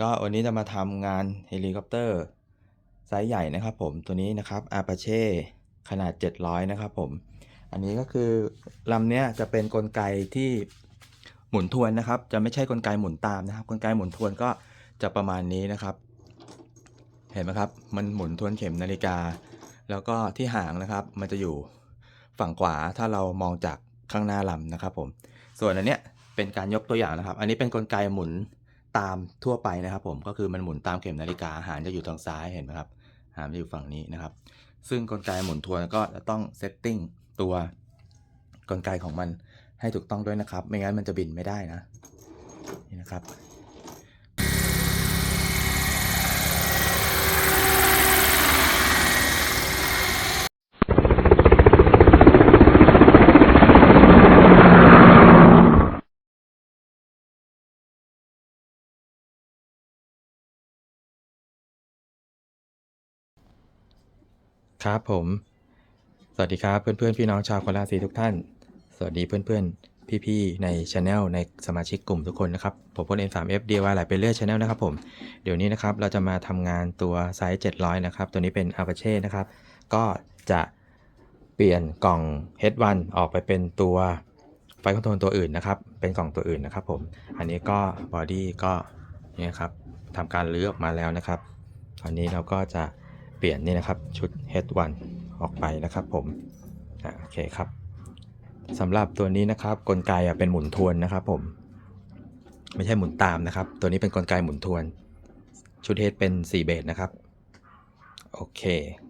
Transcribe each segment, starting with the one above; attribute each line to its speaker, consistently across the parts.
Speaker 1: ก็วันนี้จะมาทำงานเฮลิคอปเตอร์ไซส์ใหญ่นะครับผมตัวนี้นะครับ Apache ขนาด 700 นะครับผม อันนี้ก็คือลำเนี้ยจะเป็นกลไกที่หมุนทวนนะครับ จะไม่ใช่กลไกหมุนตามนะครับกลไกหมุนทวนก็จะประมาณนี้นะครับ เห็นไหมครับ มันหมุนทวนเข็มนาฬิกา แล้วก็ที่หางนะครับ มันจะอยู่ฝั่งขวาถ้าเรามองจากข้างหน้าลำนะครับผม ส่วนอันเนี้ยเป็นการยกตัวอย่างนะครับ อันนี้เป็นกลไกหมุน ตามทั่วไปนะครับ ผมก็คือมันหมุนตามเข็มนาฬิกาหางจะอยู่ทางซ้ายเห็นไหมครับหางจะอยู่ฝั่งนี้นะครับ ซึ่งกลไกหมุนทวนก็จะต้องเซตติ้งตัวกลไกของมันให้ถูกต้องด้วยนะครับ ไม่งั้นมันจะบินไม่ได้นะนี่นะครับ ครับผม สวัสดีครับเพื่อนๆพี่น้องชาวโคราชสีทุกท่าน สวัสดีเพื่อนๆ พี่ๆในช anel ในสมาชิกกลุ่มทุกคนนะครับ ผมพล N3F DIY หลายไปเรื่อย Channel นะครับผม เดี๋ยวนี้นะครับเราจะมาทำงานตัวไซส์700 นะครับ ตัวนี้เป็น Apache นะครับ ก็จะเปลี่ยนกล่อง H1 ออกไปเป็นตัวไฟคอนโทรลตัวอื่นนะครับ เป็นกล่องตัวอื่นนะครับผม อันนี้ก็บอดี้ก็นี่ครับทำการรื้อออกมาแล้วนะครับ ตอนนี้เราก็จะ ปลี่ยนนี่นะครับชุด H1 ออกไปนะครับผมอะโอเคครับสำหรับตัวนี้นะครับกลไกอะเป็นหมุนทวนนะครับผมไม่ใช่หมุนตามนะครับ ตัวนี้เป็นกลไกหมุนทวน ชุด H เป็น 4 เบสนะครับโอเค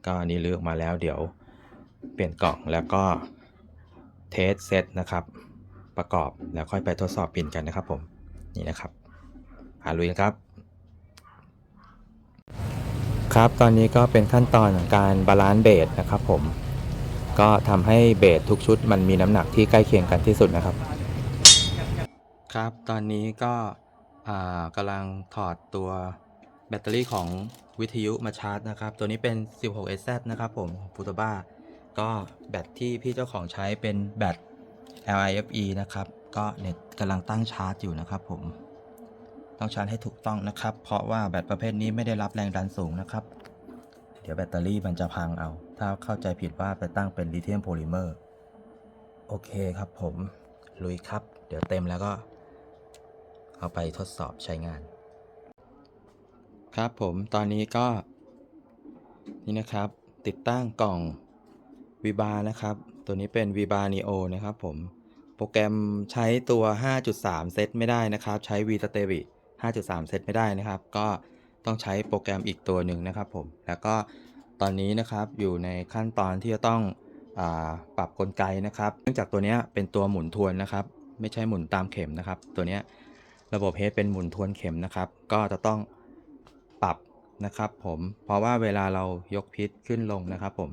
Speaker 1: ก็อันนี้เลือกมาแล้วเดี๋ยวเปลี่ยนกล่องแล้วก็เทสเซตนะครับ ประกอบแล้วค่อยไปทดสอบปินกันนะครับผมนี่นะครับหาลุยนะครับ ครับตอนนี้ก็เป็นขั้นตอนของการบาลานซ์เบสนะครับผมก็ทำให้เบสทุกชุดมันมีน้ำหนักที่ใกล้เคียงกันที่สุดนะครับ ครับตอนนี้ก็อ่ากำลังถอดตัวแบตเตอรี่ของวิทยุมาชาร์จนะครับ ตัวนี้เป็น 16SZ นะครับผมฟูตบ้าก็แบตที่พี่เจ้าของใช้เป็นแบต LIFE นะครับ ก็เน็ตกำลังตั้งชาร์จอยู่นะครับผม ต้องชาร์จให้ถูกต้องนะครับ เพราะว่าแบตประเภทนี้ไม่ได้รับแรงดันสูงนะครับ เดี๋ยวแบตเตอรี่มันจะพังเอา ถ้าเข้าใจผิดว่าไปตั้งเป็นลิเธียมโพลิเมอร์ โอเคครับผม ลุยครับ เดี๋ยวเต็มแล้วก็ เอาไปทดสอบใช้งาน ครับผมตอนนี้ก็ นี่นะครับ ติดตั้งกล่อง v ีบานะครับ ตัวนี้เป็น v ีบา Neo นะครับผมโปรแกรมใช้ตัว 5.3 เซตไม่ได้นะครับ ใช้ v s t e r i 5.3 เซตไม่ได้นะครับ ก็ต้องใช้โปรแกรมอีกตัวหนึ่งนะครับผม แล้วก็ตอนนี้นะครับอยู่ในขั้นตอนที่จะต้องอปรับกลไกนะครับ เนื่องจากตัวนี้เป็นตัวหมุนทวนนะครับ ไม่ใช่หมุนตามเข็มนะครับ ตัวนี้ระบบเฮดเป็นหมุนทวนเข็มนะครับ ก็จะต้องปรับนะครับผม เพราะว่าเวลาเรายกพิษขึ้นลงนะครับผม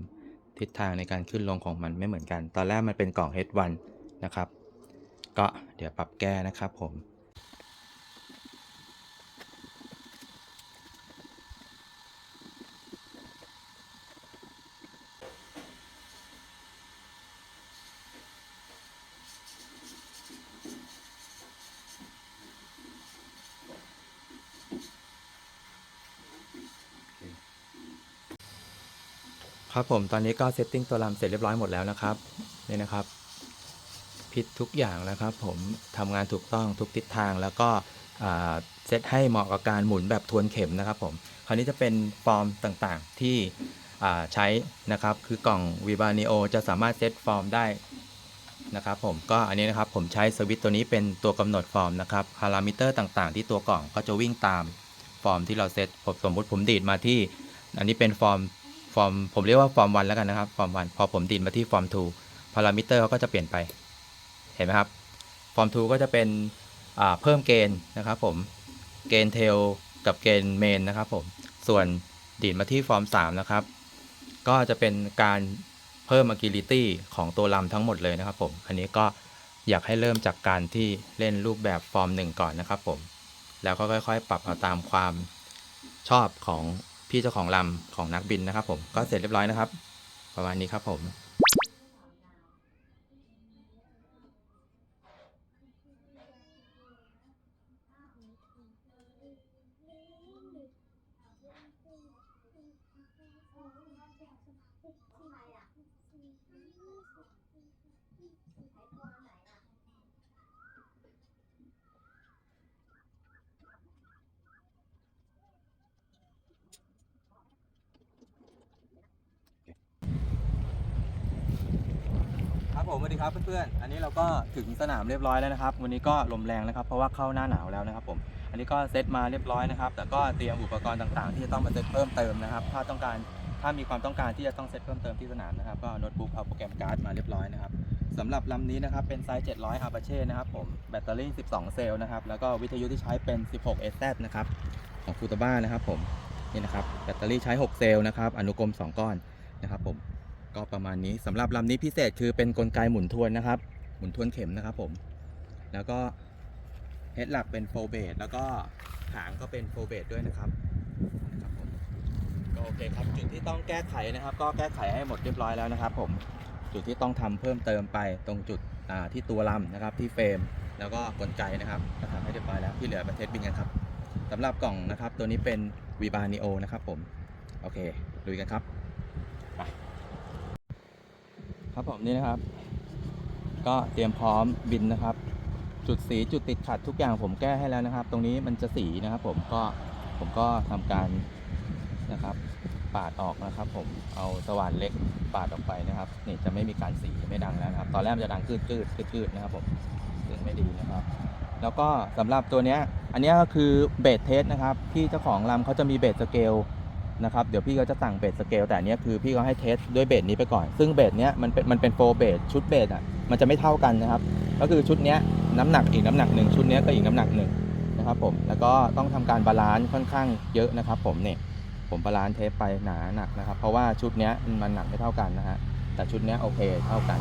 Speaker 1: ทิศทางในการขึ้นลงของมันไม่เหมือนกัน ตอนแรกมันเป็นกล่อง H1 นะครับ ก็เดี๋ยวปรับแก้นะครับผม ครับผมตอนนี้ก็เซตติ้งตัวลำเสร็จเรียบร้อยหมดแล้วนะครับนี่นะครับพิษทุกอย่างแล้วครับ ผมทำงานถูกต้องทุกทิศทางแล้วก็เซตให้เหมาะกับการหมุนแบบทวนเข็มนะครับ ผมคราวนี้จะเป็นฟอร์มต่างๆที่ใช้นะครับ คือกล่อง v i v a n e o จะสามารถเซตฟอร์มได้นะครับ ผมก็อันนี้นะครับผมใช้สวิตตัวนี้เป็นตัวกำหนดฟอร์มนะครับพารามิเตอร์ต่างๆ ที่ตัวกล่องก็จะวิ่งตามฟอร์มที่เราเซตผมสมมติผมดีดมาที่ อันนี้เป็นฟอร์ม ฟอร์มผมเรียกว่าฟอร์มวันแล้วกันนะครับฟอร์มวันพอผมดินมาที่ฟอร์ม2พารามิเตอร์เขาก็จะเปลี่ยนไป เห็นไหมครับฟอร์ม2ก็จะเป็นเพิ่มเกณฑ์นะครับผมเกณฑ์เทลกับเกณฑ์เมนนะครับผมส่วนดีดมาที่ฟอร์ม3นะครับก็จะเป็นการเพิ่ม agility ของตัวลำทั้งหมดเลยนะครับผมอันนี้ก็อยากให้เริ่มจากการที่เล่นรูปแบบฟอร์ม 1 ก่อนนะครับผมแล้วก็ค่อยๆ ปรับเอาตามความชอบของ พี่เจ้าของลำของนักบินนะครับผมก็เสร็จเรียบร้อยนะครับ ประมาณนี้ครับผม
Speaker 2: ค
Speaker 1: ดีครับเพื่อนๆ อันนี้เราก็ถึงสนามเรียบร้อยแล้วนะครับ วันนี้ก็ลมแรงนะครับ เพราะว่าเข้าหน้าหนาวแล้วนะครับผม อันนี้ก็เซตมาเรียบร้อยนะครับ แต่ก็เตรียมอุปกรณ์ต่างๆ ที่จะต้องมาเซตเพิ่มเติมนะครับ ถ้าต้องการ ถ้ามีความต้องการที่จะต้องเซตเพิ่มเติมที่สนามนะครับ ก็โน้ตบุ๊กเอาโปรแกรมการ์ดมาเรียบร้อยนะครับสำหรับลำนี้นะครับ เป็นไซส์ 700 Apache นะครับผม แบตเตอรี่ 12 เซลล์นะครับ แล้วก็วิทยุที่ใช้เป็น 16 SZ นะครับ ของฟูตาบ้านะครับผม นี่นะครับ แบตเตอรี่ใช้ 6 เซลล์นะครับ อนุกรม 2 ก้อนนะครับผม ก็ประมาณนี้สำหรับลำนี้พิเศษคือเป็นกลไกหมุนทวนนะครับ หมุนทวนเข็มนะครับผม แล้วก็เฮดหลักเป็นโฟเบดแล้วก็หางก็เป็นโฟเบดด้วยนะครับนะครับผมก็โอเคครับจุดที่ต้องแก้ไขนะครับ ก็แก้ไขให้หมดเรียบร้อยแล้วนะครับผมจุดที่ต้องทำเพิ่มเติมไปตรงจุดที่ตัวลำนะครับที่เฟรมแล้วก็กลไกนะครับก็ทำให้เรียบร้อยแล้วที่เหลือมาเทสบินกันครับสำหรับกล่องนะครับ ตัวนี้เป็น v ีบา n ิโอนะครับผม โอเคลุยกันครับ ครับผมนี่นะครับ ก็เตรียมพร้อมบินนะครับ จุดสีจุดติดขัดทุกอย่างผมแก้ให้แล้วนะครับ ตรงนี้มันจะสีนะครับผมก็ผมก็ทำการนะครับ ปาดออกนะครับ ผมเอาสว่านเล็กปาดออกไปนะครับนี่จะไม่มีการสีไม่ดังแล้วนะครับ ตอนแรกมันจะดังกืดกืดกืดกืดนะครับผมซึ่งไม่ดีนะครับแล้วก็สำหรับตัวเนี้ยอันนี้ก็คือเบสเทสนะครับ ที่เจ้าของลำเขาจะมีเบสสเกล นะครับเดี๋ยวพี่ก็จะสั่งเบสสเกลแต่เนี้ยคือพี่ก็ให้เทสด้วยเบสนี้ไปก่อน ซึ่งเบสเนี้ยมันเป็นมันเป็นโฟเบสชุดเบสอะมันจะไม่เท่ากันนะครับก็คือชุดเนี้ยน้ำหนักอีกน้ำหนักหนึ่งชุดเนี้ยก็อีกน้ำหนักหนึ่งนะครับผมแล้วก็ต้องทำการบาลานซ์ค่อนข้างเยอะนะครับ ผมเนี่ยผมบาลานซ์เทปไปหนาหนักนะครับ เพราะว่าชุดเนี้ยมันหนักไม่เท่ากันนะฮะแต่ชุดเนี้ยโอเคเท่ากัน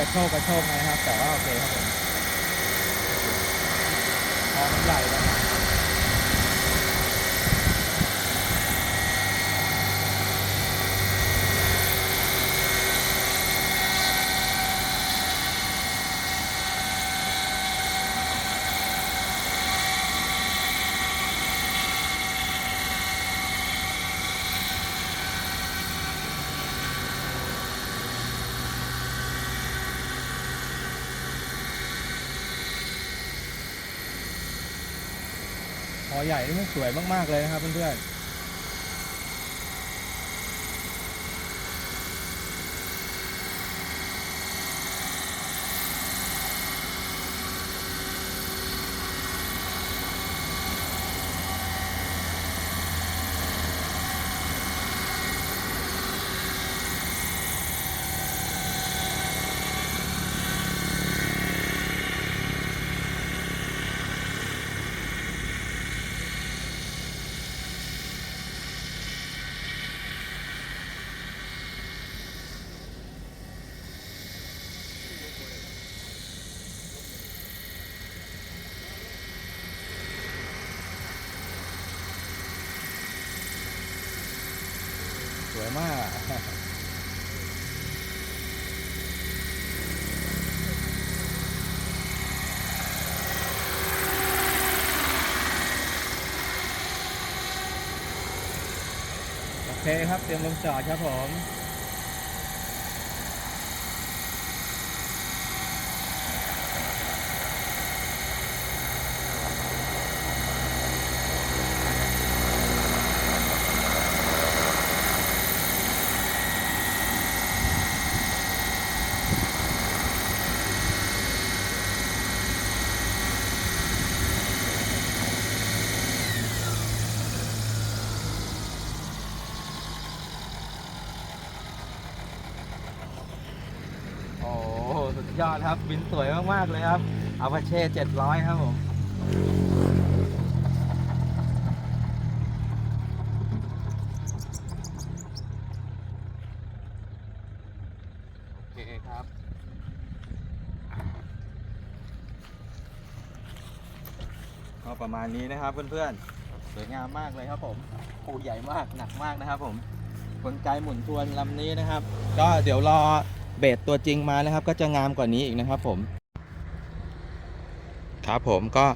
Speaker 1: กระโชกกระโชกนะครับ แต่ว่าโอเคครับผมพอมันใหญ่แล้ว นะพอใหญ่นี่มันสวยมากๆเลยนะครับเพื่อนๆ วยมากโอเคครับ เตรียมลงจอดครับผม ยอดครับ บินสวยมาก ๆ เลยครับอาพาเช่700ครับผมโอเคครับ ก็ประมาณนี้นะครับเพื่อนๆ สวยงามมากเลยครับผมปูใหญ่มากหนักมากนะครับผมกลไกหมุนทวนลำนี้นะครับ ก็เดี๋ยวรอ เบสตัวจริงมานะครับ ก็จะงามกว่านี้อีกนะครับผมครับผมก็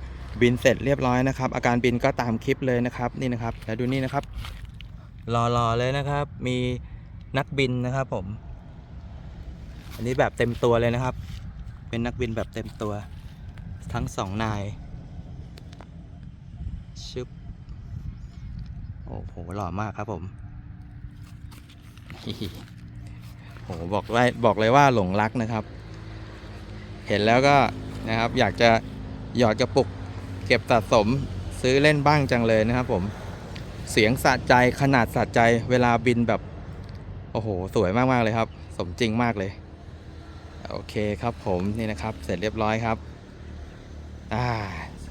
Speaker 1: บินเสร็จเรียบร้อยนะครับ อาการบินก็ตามคลิปเลยนะครับนี่นะครับแล้วดูนี่นะครับรอๆเลยนะครับ มีนักบินนะครับผม อันนี้แบบเต็มตัวเลยนะครับ เป็นนักบินแบบเต็มตัว ทั้งสองนายชึบโอ้โหหล่อมากครับผม โหบอกไว้บอกเลยว่าหลงรักนะครับ เห็นแล้วก็นะครับ อยากจะหยอดกระปุก เก็บสะสมซื้อเล่นบ้างจังเลยนะครับ ผมเสียงสะใจขนาดสะใจเวลาบินแบบ โอ้โห สวยมาก ๆ เลยครับ สมจริงมากเลย โอเคครับผมนี่นะครับ เสร็จเรียบร้อยครับ อ่า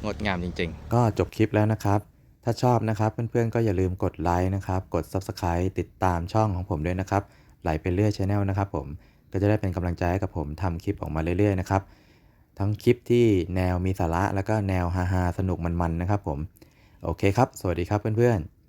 Speaker 1: งดงามจริง ๆ ก็จบคลิปแล้วนะครับ ถ้าชอบนะครับ เพื่อน ๆ ก็อย่าลืมกดไลค์นะครับ กด Subscribe ติดตามช่องของผมด้วยนะครับ ไหลไปเรื่อยชาแนลนะครับผมก็จะได้เป็นกำลังใจให้กับผมทำคลิปออกมาเรื่อยๆนะครับทั้งคลิปที่แนวมีสาระแล้วก็แนวฮาๆสนุกมันๆนะครับผมโอเคครับ สวัสดีครับเพื่อนๆ